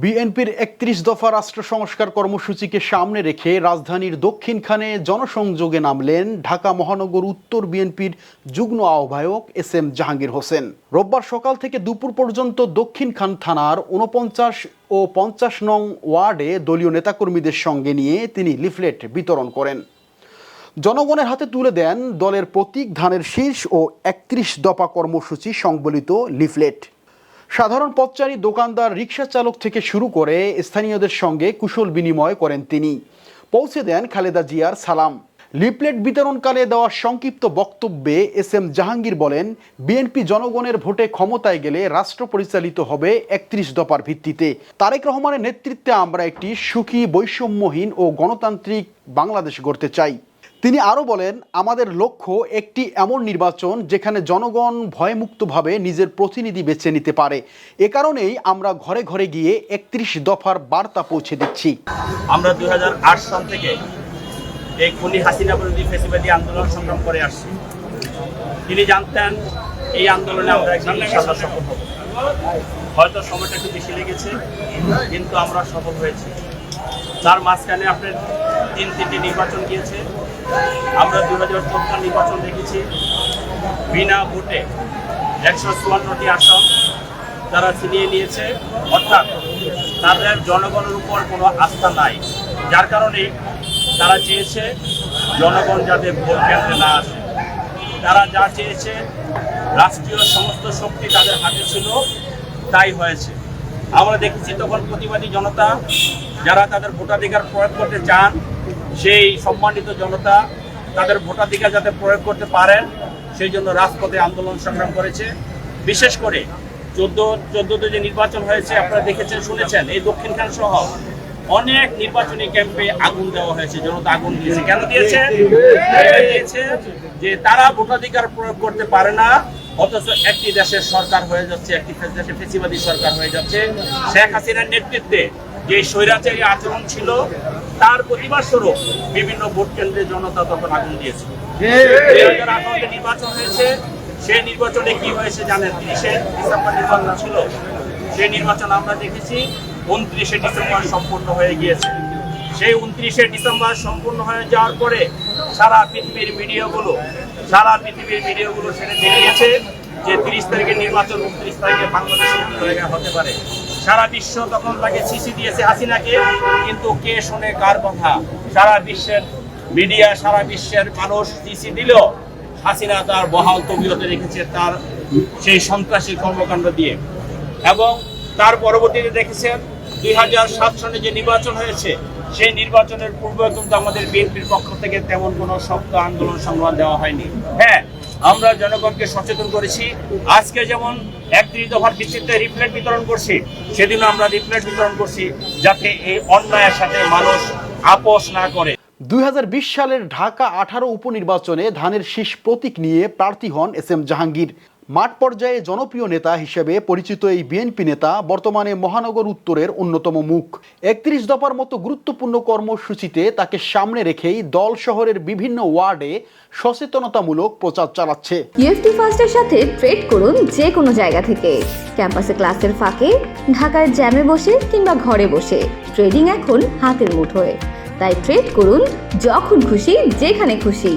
বিএনপির একত্রিশ দফা রাষ্ট্র সংস্কার কর্মসূচিকে সামনে রেখে রাজধানীর দক্ষিণখানে জনসংযোগে নামলেন ঢাকা মহানগর উত্তর বিএনপির যুগ্ম আহ্বায়ক এস এম জাহাঙ্গীর হোসেন। রোববার সকাল থেকে দুপুর পর্যন্ত দক্ষিণখান থানার উনপঞ্চাশ ও পঞ্চাশ নং ওয়ার্ডে দলীয় নেতাকর্মীদের সঙ্গে নিয়ে তিনি লিফলেট বিতরণ করেন। জনগণের হাতে তুলে দেন দলের প্রতীক ধানের শীর্ষ ও একত্রিশ দফা কর্মসূচি সংবলিত লিফলেট। সাধারণ পথচারী দোকানদার রিক্সা চালক থেকে শুরু করে স্থানীয়দের সঙ্গে কুশল বিনিময় করেন তিনি। পৌঁছে দেন খালেদা জিয়ার সালাম। লিপলেট বিতরণকালে দেওয়া সংক্ষিপ্ত বক্তব্যে এস এম জাহাঙ্গীর বলেন, বিএনপি জনগণের ভোটে ক্ষমতায় গেলে রাষ্ট্র পরিচালিত হবে একত্রিশ দফার ভিত্তিতে। তারেক রহমানের নেতৃত্বে আমরা একটি সুখী, বৈষম্যহীন ও গণতান্ত্রিক বাংলাদেশ গড়তে চাই। তিনি আরও বলেন, আমাদের লক্ষ্য একটি এমন নির্বাচন যেখানে জনগণ ভয়মুক্তভাবে নিজের প্রতিনিধি বেছে নিতে পারে। এ কারণেই আমরা ঘরে ঘরে গিয়ে একত্রিশ দফার বার্তা পৌঁছে দিচ্ছি। আমরা দুই সাল থেকে এই খুনি হাসিনা বিরোধী ফেসিবাদী আন্দোলন সংগ্রাম করে আসছি। তিনি জানতেন এই আন্দোলনে আমরা ইনশাআল্লাহ সফল হব। হয়তো সময়টা একটু বেশি লেগেছে, কিন্তু আমরা সফল হয়েছি। তার মাঝখানে আপনার তিন তিনটি নির্বাচন গিয়েছে। আমরা দু হাজার চোদ্দ নির্বাচন দেখেছি। বিনা ভোটে একশো চুয়ান্নটি আসন তারা ছিনিয়ে নিয়েছে। অর্থাৎ তাদের জনগণের উপর কোনো আস্থা নাই। যার কারণে তারা চেয়েছে জনগণ যাতে ভোট কেন্দ্রে না আসে। তারা যা চেয়েছে, রাষ্ট্রীয় সমস্ত শক্তি তাদের হাতে ছিল, তাই হয়েছে। আমরা দেখেছি তখন প্রতিবাদী জনতা যারা তাদের ভোটাধিকার প্রয়োগ করতে চান সেই সম্মানিত জনতা তাদের ভোটাধিকার যাতে প্রয়োগ করতে পারেন সেই জন্য রাজপথে আন্দোলন সংগ্রাম করেছে। বিশেষ করে চোদ্দ চোদ্দতে যে নির্বাচন হয়েছে আপনারা দেখেছেন শুনেছেন এই দক্ষিণখান সহ অনেক নির্বাচনী ক্যাম্পে আগুন দেওয়া হয়েছে জনতা আগুন দিয়েছে। কেন দিয়েছে? দিয়েছে যে তারা ভোটাধিকার প্রয়োগ করতে পারে না অথচ একটি দেশের সরকার হয়ে যাচ্ছে একটি দেশের ফেসিবাদী সরকার হয়ে যাচ্ছে। শেখ হাসিনার নেতৃত্বে যে স্বৈরাচারী আচরণ ছিল তার প্রতিবাদ স্বরূপ বিভিন্ন ভোট কেন্দ্রে জনতা তখন আগুন দিয়েছে। দুই হাজার আঠারোতে নির্বাচন হয়েছে সেই নির্বাচনে কি হয়েছে জানেন তিরিশে ডিসেম্বর নির্বাচন ছিল। সেই নির্বাচন আমরা দেখেছি উনত্রিশে ডিসেম্বর সম্পূর্ণ হয়ে গিয়েছে। সেই উনত্রিশে ডিসেম্বর সম্পূর্ণ হয়ে যাওয়ার পরে সারা পৃথিবীর মিডিয়াগুলো সারা পৃথিবীর মিডিয়াগুলো সেটা দেখিয়েছে যে তিরিশ তারিখের নির্বাচন, উনত্রিশ তারিখে বাংলাদেশে হতে পারে। সারা বিশ্ব তখন তাকে সিসি দিয়েছে হাসিনাকে, কিন্তু কে শোনে কার কথা? সারা বিশ্বের মিডিয়া, সারা বিশ্বের মানুষ সিসি দিল, হাসিনা তার বহাল তবিয়তে রেখেছে তার সেই সন্ত্রাসী কর্মকাণ্ড দিয়ে। এবং তার পরবর্তীতে দেখেছেন, দুই হাজার সাত সনে যে নির্বাচন হয়েছে সেই নির্বাচনের পূর্বে কিন্তু আমাদের বিএনপির পক্ষ থেকে তেমন কোনো শক্ত আন্দোলন সংগ্রাম দেওয়া হয়নি। হ্যাঁ আমরা জনগণকে সচেতন করেছি। আজকে যেমন একত্রিশ দফার ভিত্তিতে রিফ্লেট বিতরণ করছি, সেদিনও আমরা রিফ্লেট বিতরণ করছি যাতে এই অন্যায়ের সাথে মানুষ আপোষ না করে। দুই হাজার বিশ সালের ঢাকা আঠারো উপনির্বাচনে ধানের শীষ প্রতীক নিয়ে প্রার্থী হন এস এম জাহাঙ্গীর। মাঠ পর্যায়ে জনপ্রিয় নেতা হিসেবে পরিচিত এই বিএনপি নেতা বর্তমানে মহানগর উত্তরের অন্যতম মুখ। একত্রিশ দফার মতো গুরুত্বপূর্ণ কর্মসূচিতে তাকে সামনে রেখেই দল শহরের বিভিন্ন ওয়ার্ডে সচেতনতামূলক প্রচার চালাচ্ছে। ইউএফটি ফার্স্টের সাথে ট্রেড করুন যে কোনো জায়গা থেকে। ক্যাম্পাসে ক্লাসের ফাঁকে, ঢাকার জ্যামে বসে কিংবা ঘরে বসে। ট্রেডিং এখন হাতের মুঠোয়। তাই ট্রেড করুন যখন খুশি, যেখানে খুশি।